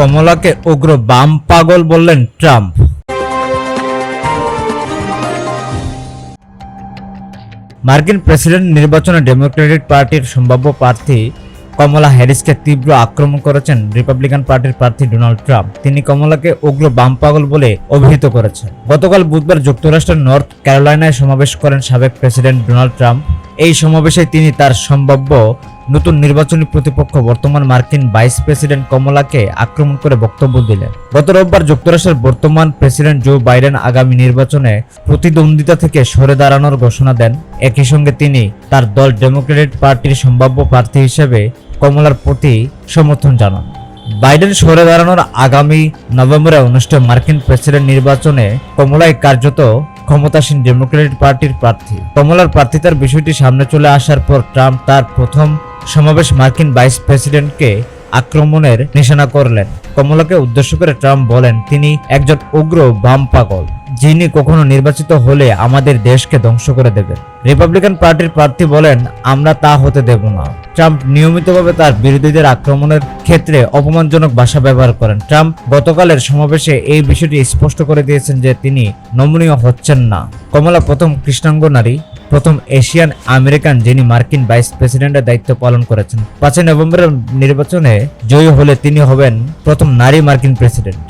কমলাকে উগ্র বাম পাগল বললেন ট্রাম্প। মার্কিন প্রেসিডেন্ট নির্বাচনে ডেমোক্রেটিক পার্টির সম্ভাব্য প্রার্থী কমলা হ্যারিসকে তীব্র আক্রমণ করেছেন রিপাবলিকান পার্টির প্রার্থী ডোনাল্ড ট্রাম্প। তিনি কমলাকে উগ্র বাম পাগল বলে অভিহিত করেছেন। গতকাল বুধবার যুক্তরাষ্ট্রের নর্থ ক্যারোলাইনায় সমাবেশ করেন সাবেক প্রেসিডেন্ট ডোনাল্ড ট্রাম্প। এই সমাবেশে তিনি তার সম্ভাব্য নতুন নির্বাচনী প্রতিপক্ষ বর্তমান মার্কিন ভাইস প্রেসিডেন্ট কমলাকে আক্রমণ করে বক্তব্য দিলেন। গত রোববার যুক্তরাষ্ট্রের বর্তমান প্রেসিডেন্ট জো বাইডেন আগামী নির্বাচনে প্রতিদ্বন্দ্বিতা থেকে সরে দাঁড়ানোর ঘোষণা দেন। একই সঙ্গে তিনি তার দল ডেমোক্রেটিক পার্টির সম্ভাব্য প্রার্থী হিসেবে কমলার প্রতি সমর্থন জানান। বাইডেন সরে দাঁড়ানোর আগামী নভেম্বরে অনুষ্ঠেয় মার্কিন প্রেসিডেন্ট নির্বাচনে কমলাই কার্যত ক্ষমতাসীন ডেমোক্রেটিক পার্টির প্রার্থী। কমলার প্রার্থিতার বিষয়টি সামনে চলে আসার পর ট্রাম্প তার প্রথম সমাবেশ মার্কিন ভাইস প্রেসিডেন্টকে আক্রমণের নিশানা করলেন। কমলাকে উদ্দেশ্য করে ট্রাম্প বলেন, তিনি একজন উগ্র বাম পাগল। যিনি কখনো নির্বাচিত হলে আমাদের দেশকে ধ্বংস করে দেবেন রিপাবলিকান পার্টির প্রার্থী বলেন, আমরা তা হতে দেব না। ট্রাম্প নিয়মিতভাবে তার বিরোধীদের আক্রমণের ক্ষেত্রে অপমানজনক ভাষা ব্যবহার করেন। ট্রাম্প গতকালের সমাবেশে এই বিষয়টি স্পষ্ট করে দিয়েছেন যে তিনি নমনীয় হচ্ছেন না। কমলা প্রথম কৃষ্ণাঙ্গ নারী, প্রথম এশিয়ান আমেরিকান যিনি মার্কিন ভাইস প্রেসিডেন্টের দায়িত্ব পালন করেছেন। পাঁচই নভেম্বরের নির্বাচনে জয়ী হলে তিনি হবেন প্রথম নারী মার্কিন প্রেসিডেন্ট।